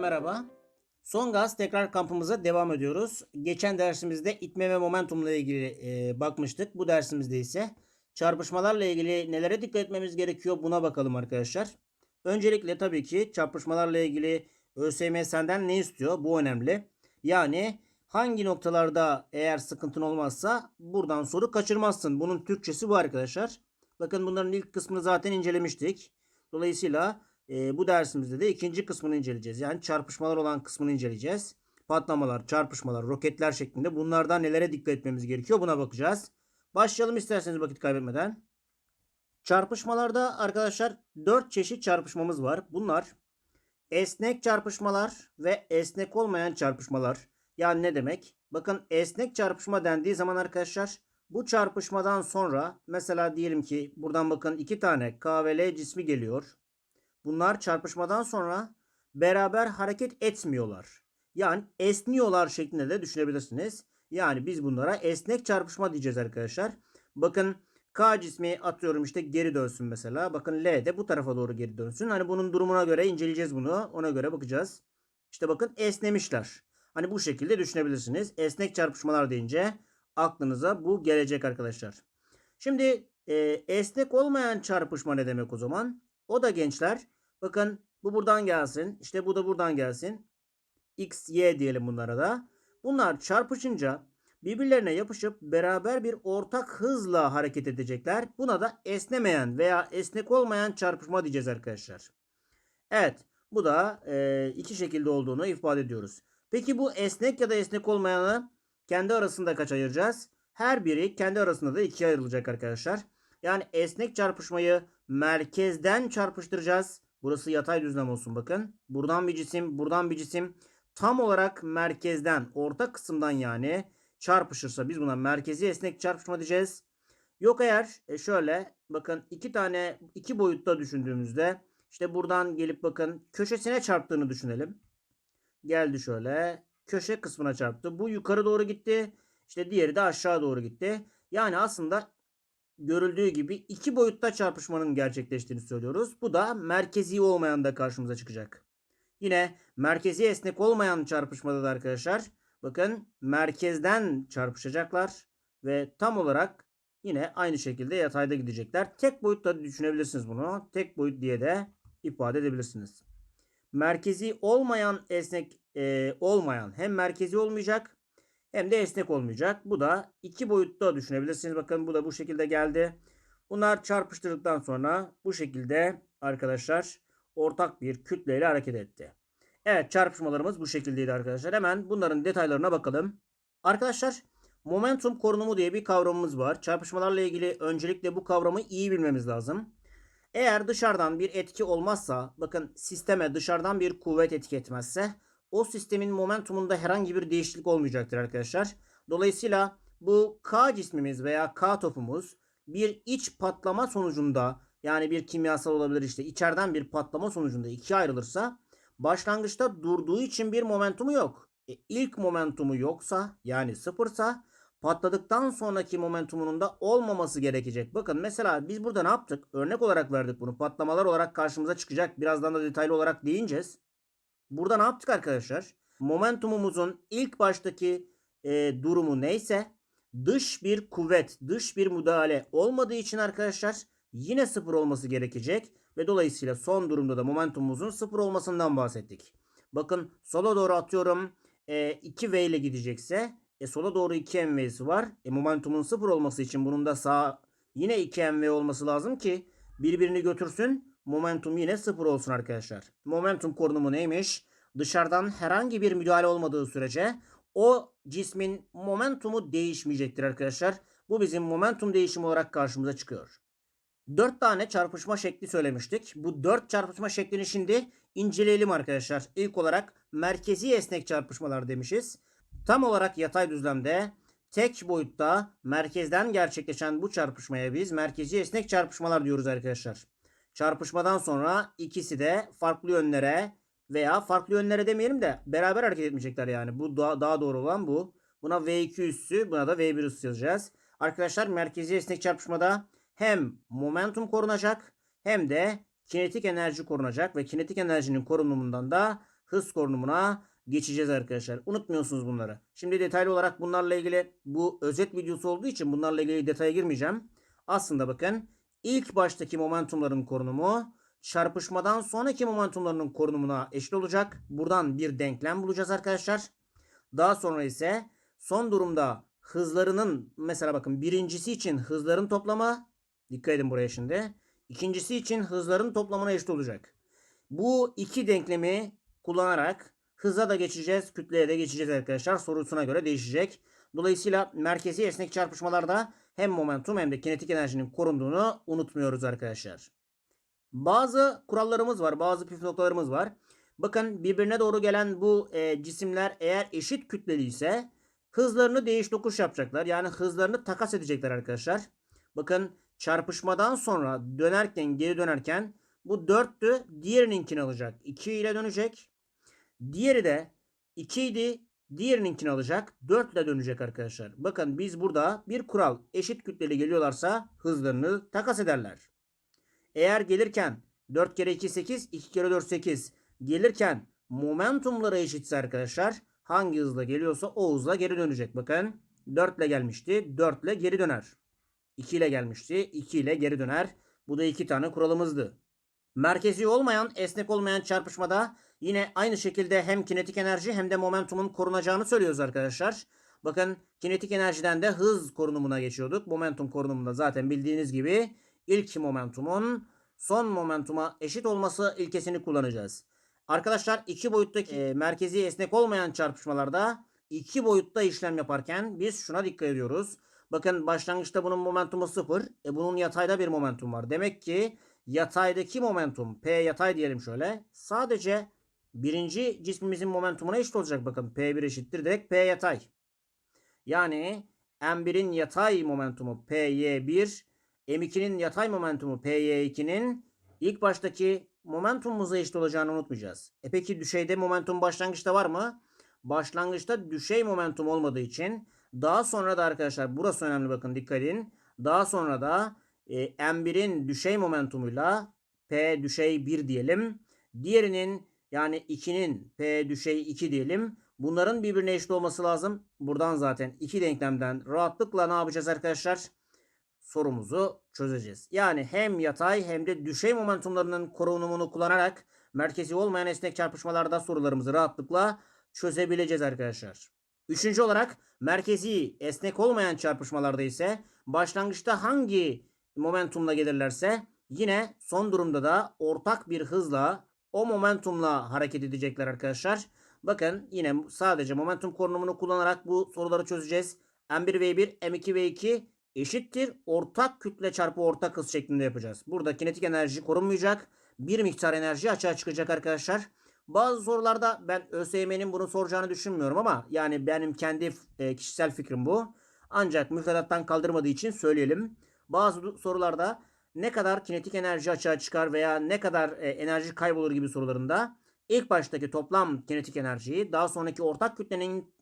merhaba. Son gaz tekrar kampımıza devam ediyoruz. Geçen dersimizde itme ve momentumla ilgili e, bakmıştık. Bu dersimizde ise çarpışmalarla ilgili nelere dikkat etmemiz gerekiyor buna bakalım arkadaşlar. Öncelikle tabii ki çarpışmalarla ilgili ÖSYM senden ne istiyor? Bu önemli. Yani hangi noktalarda eğer sıkıntın olmazsa buradan soru kaçırmazsın. Bunun Türkçesi bu arkadaşlar. Bakın bunların ilk kısmını zaten incelemiştik. Dolayısıyla e, bu dersimizde de ikinci kısmını inceleyeceğiz. Yani çarpışmalar olan kısmını inceleyeceğiz. Patlamalar, çarpışmalar, roketler şeklinde bunlardan nelere dikkat etmemiz gerekiyor buna bakacağız. Başlayalım isterseniz vakit kaybetmeden. Çarpışmalarda arkadaşlar 4 çeşit çarpışmamız var. Bunlar esnek çarpışmalar ve esnek olmayan çarpışmalar. Yani ne demek? Bakın esnek çarpışma dendiği zaman arkadaşlar bu çarpışmadan sonra mesela diyelim ki buradan bakın iki tane K ve L cismi geliyor. Bunlar çarpışmadan sonra beraber hareket etmiyorlar. Yani esniyorlar şeklinde de düşünebilirsiniz. Yani biz bunlara esnek çarpışma diyeceğiz arkadaşlar. Bakın K cismi atıyorum işte geri dönsün mesela. Bakın L de bu tarafa doğru geri dönsün. Hani bunun durumuna göre inceleyeceğiz bunu. Ona göre bakacağız. İşte bakın esnemişler. Hani bu şekilde düşünebilirsiniz. Esnek çarpışmalar deyince aklınıza bu gelecek arkadaşlar. Şimdi e, esnek olmayan çarpışma ne demek o zaman? O da gençler bakın bu buradan gelsin. işte bu da buradan gelsin. X, Y diyelim bunlara da. Bunlar çarpışınca birbirlerine yapışıp beraber bir ortak hızla hareket edecekler. Buna da esnemeyen veya esnek olmayan çarpışma diyeceğiz arkadaşlar. Evet bu da e, iki şekilde olduğunu ifade ediyoruz. Peki bu esnek ya da esnek olmayanı kendi arasında kaç ayıracağız? Her biri kendi arasında da ikiye ayrılacak arkadaşlar. Yani esnek çarpışmayı merkezden çarpıştıracağız. Burası yatay düzlem olsun bakın. Buradan bir cisim, buradan bir cisim tam olarak merkezden, orta kısımdan yani çarpışırsa biz buna merkezi esnek çarpışma diyeceğiz. Yok eğer e şöyle bakın iki tane iki boyutta düşündüğümüzde işte buradan gelip bakın köşesine çarptığını düşünelim. Geldi şöyle köşe kısmına çarptı. Bu yukarı doğru gitti. İşte diğeri de aşağı doğru gitti. Yani aslında görüldüğü gibi iki boyutta çarpışmanın gerçekleştiğini söylüyoruz. Bu da merkezi olmayan da karşımıza çıkacak. Yine merkezi esnek olmayan çarpışmada da arkadaşlar bakın merkezden çarpışacaklar ve tam olarak yine aynı şekilde yatayda gidecekler. Tek boyutta düşünebilirsiniz bunu. Tek boyut diye de ifade edebilirsiniz. Merkezi olmayan esnek e, olmayan hem merkezi olmayacak hem de esnek olmayacak. Bu da iki boyutta düşünebilirsiniz. Bakın bu da bu şekilde geldi. Bunlar çarpıştırdıktan sonra bu şekilde arkadaşlar ortak bir kütleyle hareket etti. Evet çarpışmalarımız bu şekildeydi arkadaşlar. Hemen bunların detaylarına bakalım. Arkadaşlar momentum korunumu diye bir kavramımız var. Çarpışmalarla ilgili öncelikle bu kavramı iyi bilmemiz lazım. Eğer dışarıdan bir etki olmazsa bakın sisteme dışarıdan bir kuvvet etki etmezse o sistemin momentumunda herhangi bir değişiklik olmayacaktır arkadaşlar. Dolayısıyla bu K cismimiz veya K topumuz bir iç patlama sonucunda yani bir kimyasal olabilir işte içeriden bir patlama sonucunda ikiye ayrılırsa başlangıçta durduğu için bir momentumu yok. E, ilk momentumu yoksa yani sıfırsa patladıktan sonraki momentumunun da olmaması gerekecek. Bakın mesela biz burada ne yaptık? Örnek olarak verdik bunu. Patlamalar olarak karşımıza çıkacak. Birazdan da detaylı olarak değineceğiz. Burada ne yaptık arkadaşlar? Momentumumuzun ilk baştaki e, durumu neyse dış bir kuvvet, dış bir müdahale olmadığı için arkadaşlar yine sıfır olması gerekecek. Ve dolayısıyla son durumda da momentumumuzun sıfır olmasından bahsettik. Bakın sola doğru atıyorum e, 2V ile gidecekse e, sola doğru 2 MV'si var. E, momentumun sıfır olması için bunun da sağ yine 2 MV olması lazım ki birbirini götürsün. Momentum yine sıfır olsun arkadaşlar. Momentum korunumu neymiş? Dışarıdan herhangi bir müdahale olmadığı sürece o cismin momentumu değişmeyecektir arkadaşlar. Bu bizim momentum değişimi olarak karşımıza çıkıyor. 4 tane çarpışma şekli söylemiştik. Bu 4 çarpışma şeklini şimdi inceleyelim arkadaşlar. İlk olarak merkezi esnek çarpışmalar demişiz. Tam olarak yatay düzlemde tek boyutta merkezden gerçekleşen bu çarpışmaya biz merkezi esnek çarpışmalar diyoruz arkadaşlar. Çarpışmadan sonra ikisi de farklı yönlere veya farklı yönlere demeyelim de beraber hareket etmeyecekler yani. Bu daha, daha doğru olan bu. Buna V2 üssü buna da V1 üssü yazacağız. Arkadaşlar merkezi esnek çarpışmada hem momentum korunacak hem de kinetik enerji korunacak ve kinetik enerjinin korunumundan da hız korunumuna geçeceğiz arkadaşlar. Unutmuyorsunuz bunları. Şimdi detaylı olarak bunlarla ilgili bu özet videosu olduğu için bunlarla ilgili detaya girmeyeceğim. Aslında bakın ilk baştaki momentumların korunumu çarpışmadan sonraki momentumlarının korunumuna eşit olacak. Buradan bir denklem bulacağız arkadaşlar. Daha sonra ise son durumda hızlarının mesela bakın birincisi için hızların toplamı dikkat edin buraya şimdi. İkincisi için hızların toplamına eşit olacak. Bu iki denklemi kullanarak hıza da geçeceğiz, kütleye de geçeceğiz arkadaşlar. Sorusuna göre değişecek. Dolayısıyla merkezi esnek çarpışmalarda hem momentum hem de kinetik enerjinin korunduğunu unutmuyoruz arkadaşlar. Bazı kurallarımız var, bazı püf noktalarımız var. Bakın birbirine doğru gelen bu e, cisimler eğer eşit kütleli ise hızlarını değiş tokuş yapacaklar. Yani hızlarını takas edecekler arkadaşlar. Bakın çarpışmadan sonra dönerken geri dönerken bu 4'tü diğerininkini alacak. 2 ile dönecek. Diğeri de 2 idi diğerininkini alacak. 4 ile dönecek arkadaşlar. Bakın biz burada bir kural eşit kütleli geliyorlarsa hızlarını takas ederler. Eğer gelirken 4 kere 2 8 2 kere 4 8 gelirken momentumları eşitse arkadaşlar hangi hızla geliyorsa o hızla geri dönecek. Bakın 4 ile gelmişti 4 ile geri döner. 2 ile gelmişti 2 ile geri döner. Bu da iki tane kuralımızdı. Merkezi olmayan, esnek olmayan çarpışmada yine aynı şekilde hem kinetik enerji hem de momentumun korunacağını söylüyoruz arkadaşlar. Bakın kinetik enerjiden de hız korunumuna geçiyorduk. Momentum korunumunda zaten bildiğiniz gibi ilk momentumun son momentuma eşit olması ilkesini kullanacağız. Arkadaşlar iki boyuttaki e, merkezi esnek olmayan çarpışmalarda iki boyutta işlem yaparken biz şuna dikkat ediyoruz. Bakın başlangıçta bunun momentumu sıfır. E bunun yatayda bir momentum var. Demek ki yataydaki momentum P yatay diyelim şöyle. Sadece birinci cismimizin momentumuna eşit olacak. Bakın P1 eşittir direkt P yatay. Yani M1'in yatay momentumu PY1, M2'nin yatay momentumu PY2'nin ilk baştaki momentumumuza eşit olacağını unutmayacağız. E peki düşeyde momentum başlangıçta var mı? Başlangıçta düşey momentum olmadığı için daha sonra da arkadaşlar burası önemli bakın dikkat edin. Daha sonra da e, M1'in düşey momentumuyla P düşey 1 diyelim. Diğerinin yani 2'nin P düşey 2 diyelim. Bunların birbirine eşit olması lazım. Buradan zaten iki denklemden rahatlıkla ne yapacağız arkadaşlar? Sorumuzu çözeceğiz. Yani hem yatay hem de düşey momentumlarının korunumunu kullanarak merkezi olmayan esnek çarpışmalarda sorularımızı rahatlıkla çözebileceğiz arkadaşlar. Üçüncü olarak merkezi esnek olmayan çarpışmalarda ise başlangıçta hangi momentumla gelirlerse yine son durumda da ortak bir hızla o momentumla hareket edecekler arkadaşlar. Bakın yine sadece momentum korunumunu kullanarak bu soruları çözeceğiz. M1V1, M2V2 eşittir. Ortak kütle çarpı ortak hız şeklinde yapacağız. Burada kinetik enerji korunmayacak. Bir miktar enerji açığa çıkacak arkadaşlar. Bazı sorularda ben ÖSYM'nin bunu soracağını düşünmüyorum ama yani benim kendi e, kişisel fikrim bu. Ancak müfredattan kaldırmadığı için söyleyelim. Bazı sorularda ne kadar kinetik enerji açığa çıkar veya ne kadar e, enerji kaybolur gibi sorularında ilk baştaki toplam kinetik enerjiyi daha sonraki ortak kütlenin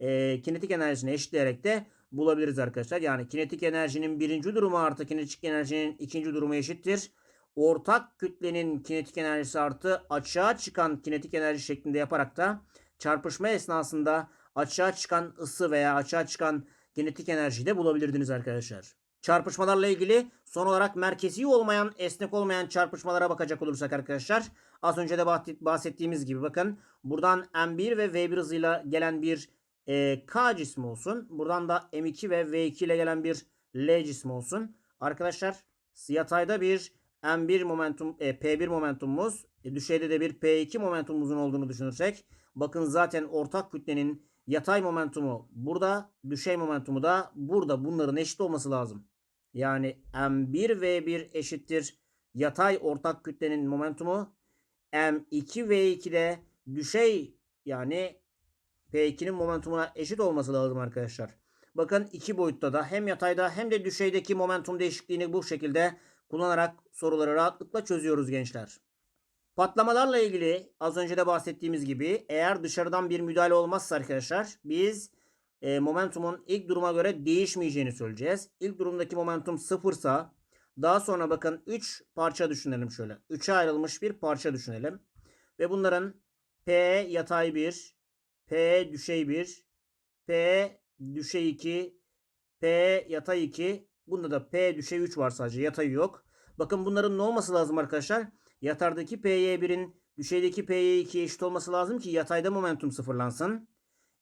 e, kinetik enerjisine eşitleyerek de bulabiliriz arkadaşlar. Yani kinetik enerjinin birinci durumu artı kinetik enerjinin ikinci durumu eşittir. Ortak kütlenin kinetik enerjisi artı açığa çıkan kinetik enerji şeklinde yaparak da çarpışma esnasında açığa çıkan ısı veya açığa çıkan kinetik enerjiyi de bulabilirdiniz arkadaşlar. Çarpışmalarla ilgili son olarak merkezi olmayan, esnek olmayan çarpışmalara bakacak olursak arkadaşlar. Az önce de bahsettiğimiz gibi bakın buradan M1 ve V1 hızıyla gelen bir e, K cismi olsun. Buradan da M2 ve V2 ile gelen bir L cismi olsun. Arkadaşlar yatayda bir M1 momentum, e, P1 momentumumuz, e, düşeyde de bir P2 momentumumuzun olduğunu düşünürsek bakın zaten ortak kütlenin yatay momentumu burada, düşey momentumu da burada. Bunların eşit olması lazım. Yani M1V1 eşittir yatay ortak kütlenin momentumu. M2V2 de düşey yani P2'nin momentumuna eşit olması lazım arkadaşlar. Bakın iki boyutta da hem yatayda hem de düşeydeki momentum değişikliğini bu şekilde kullanarak soruları rahatlıkla çözüyoruz gençler. Patlamalarla ilgili az önce de bahsettiğimiz gibi eğer dışarıdan bir müdahale olmazsa arkadaşlar biz e, momentumun ilk duruma göre değişmeyeceğini söyleyeceğiz. İlk durumdaki momentum sıfırsa daha sonra bakın 3 parça düşünelim şöyle. 3'e ayrılmış bir parça düşünelim. Ve bunların P yatay 1, P düşey 1, P düşey 2, P yatay 2. Bunda da P düşey 3 var sadece yatay yok. Bakın bunların ne olması lazım arkadaşlar? Yatardaki PY1'in düşeydeki PY2'ye eşit olması lazım ki yatayda momentum sıfırlansın.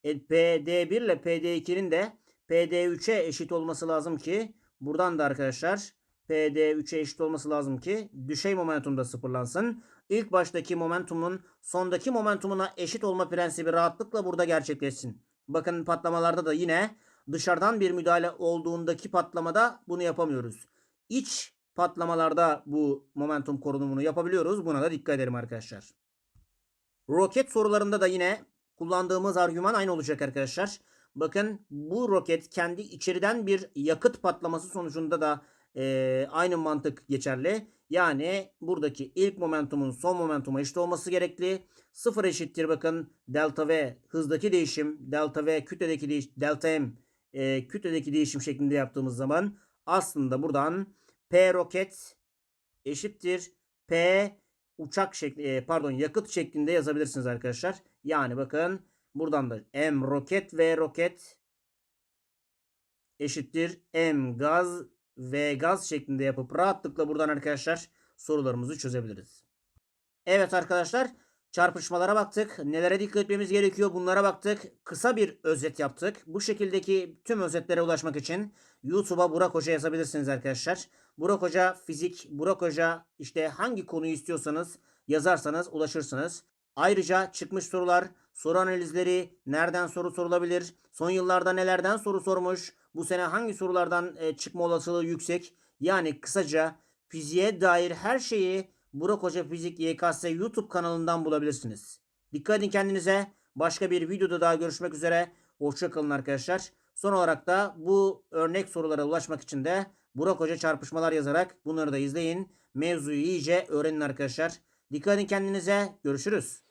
E, PD1 ile PD2'nin de PD3'e eşit olması lazım ki buradan da arkadaşlar PD3'e eşit olması lazım ki düşey momentum da sıfırlansın. İlk baştaki momentumun sondaki momentumuna eşit olma prensibi rahatlıkla burada gerçekleşsin. Bakın patlamalarda da yine dışarıdan bir müdahale olduğundaki patlamada bunu yapamıyoruz. İç patlamalarda bu momentum korunumunu yapabiliyoruz. Buna da dikkat edelim arkadaşlar. Roket sorularında da yine kullandığımız argüman aynı olacak arkadaşlar. Bakın bu roket kendi içeriden bir yakıt patlaması sonucunda da e, aynı mantık geçerli. Yani buradaki ilk momentumun son momentuma eşit olması gerekli. Sıfır eşittir bakın delta V hızdaki değişim, delta V kütledeki değişim, delta M e, kütledeki değişim şeklinde yaptığımız zaman aslında buradan P roket eşittir P uçak şekli e, pardon yakıt şeklinde yazabilirsiniz arkadaşlar. Yani bakın buradan da M roket V roket eşittir M gaz V gaz şeklinde yapıp rahatlıkla buradan arkadaşlar sorularımızı çözebiliriz. Evet arkadaşlar çarpışmalara baktık. Nelere dikkat etmemiz gerekiyor bunlara baktık. Kısa bir özet yaptık. Bu şekildeki tüm özetlere ulaşmak için YouTube'a Burak Hoca yazabilirsiniz arkadaşlar. Burak Hoca fizik, Burak Hoca işte hangi konuyu istiyorsanız yazarsanız ulaşırsınız. Ayrıca çıkmış sorular, soru analizleri, nereden soru sorulabilir, son yıllarda nelerden soru sormuş, bu sene hangi sorulardan e, çıkma olasılığı yüksek. Yani kısaca fiziğe dair her şeyi Burak Hoca Fizik YKS YouTube kanalından bulabilirsiniz. Dikkat edin kendinize. Başka bir videoda daha görüşmek üzere. Hoşçakalın arkadaşlar. Son olarak da bu örnek sorulara ulaşmak için de Burak Hoca çarpışmalar yazarak bunları da izleyin. Mevzuyu iyice öğrenin arkadaşlar. Dikkat edin kendinize. Görüşürüz.